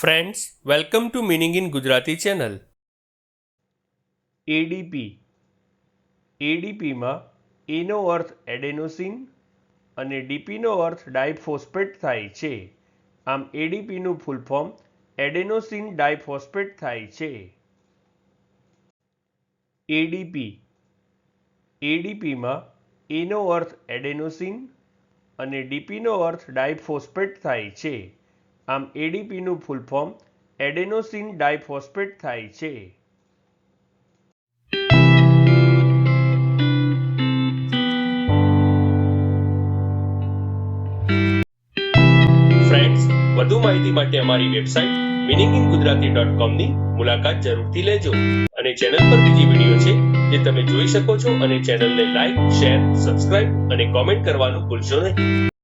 Friends welcome to meaning in Gujarati channel ADP એડીપીમાં એનો અર્થ એડેનોસિન અને ડીપીનો અર્થ ડાયફોસ્ફેટ થાય છે. આમ એડીપીનું ફૂલ ફોર્મ એડેનોસિન ડાયફોસ્ફેટ થાય છે. એડીપી એડીપીમાં એનો અર્થ એડેનોસિન અને ડીપીનો અર્થ ડાયફોસ્ફેટ થાય છે. આમ એડીપીનું ફૂલ ફોર્મ એડેનોસિન ડાયફોસ્ફેટ થાય છે. ફ્રેન્ડ્સ વધુ માહિતી માટે અમારી website meaning in Gujarati dot કોમની મુલાકાત જરૂરથી લેજો. અને ચેનલ પર બીજી વીડિયો છે જે તમે જોઈ શકો છો અને ચેનલને લાઈક શેર સબસ્ક્રાઇબ અને કોમેન્ટ કરવાનું ભૂલશો નહીં.